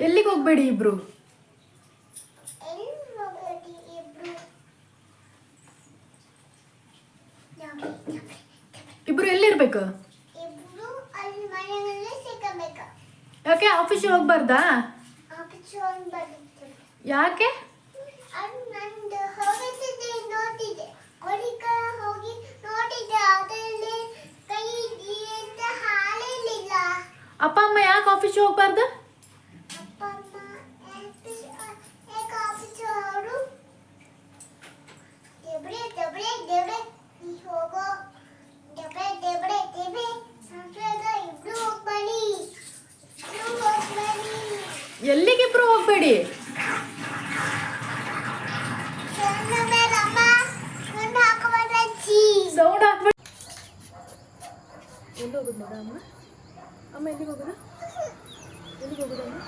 ಎಲ್ಲಿಗೆ ಹೋಗ್ಬೇಡಿ ಇಬ್ರು? ಇಬ್ರು ಎಲ್ಲಿರ್ಬೇಕು? ಯಾಕೆ ಆಫೀಸಿಗೆ ಹೋಗ್ಬಾರ್ದಾ? ಯಾಕೆ? ಅಪ್ಪ ಅಮ್ಮ ಯಾಕೆ ಆಫೀಸಿಗೆ ಹೋಗ್ಬಾರ್ದು? ಎಲ್ಲಿಗೆ ಇಬ್ರು ಹೋಗ್ಬೇಡಿ ನನ್ನ ಮೇಲೆ ಅಮ್ಮ ನನ್ನ ಹಾಕಬಾರ್ದು ಸೌಂಡ್ ಹಾಕ್ಬೇಡಿ ಎಲ್ಲಿ ಹೋಗುದು ಮಗ ಅಮ್ಮ ಅಮ್ಮ ಎಲ್ಲಿಗೆ ಹೋಗುದು ಎಲ್ಲಿಗೆ ಹೋಗುದು ಅಮ್ಮ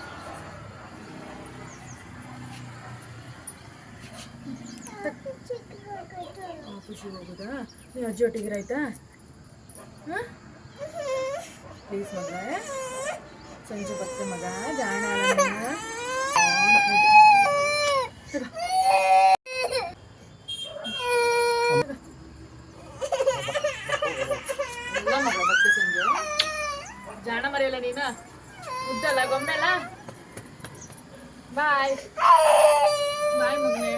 ಆಫೀಸಿಗೆ ಹೋಗುದಾ ನೀವು ಅಜ್ಜಿ ಒಟ್ಟಿಗೆ ಆಯ್ತಾ ಹಾಂ ಪ್ಲೀಸ್ ಮಗ ಸಂಜೆ ಬರ್ತೆ ಮಗ ಜಾಣ ಜಾಣ ಮರೆಯಲ್ಲ ನೀನು? ಮುದ್ದಲ್ಲ ಗೊಂಬೆಲ್ಲ? ಬಾಯ್ ಬಾಯ್ ಮಗನೇ.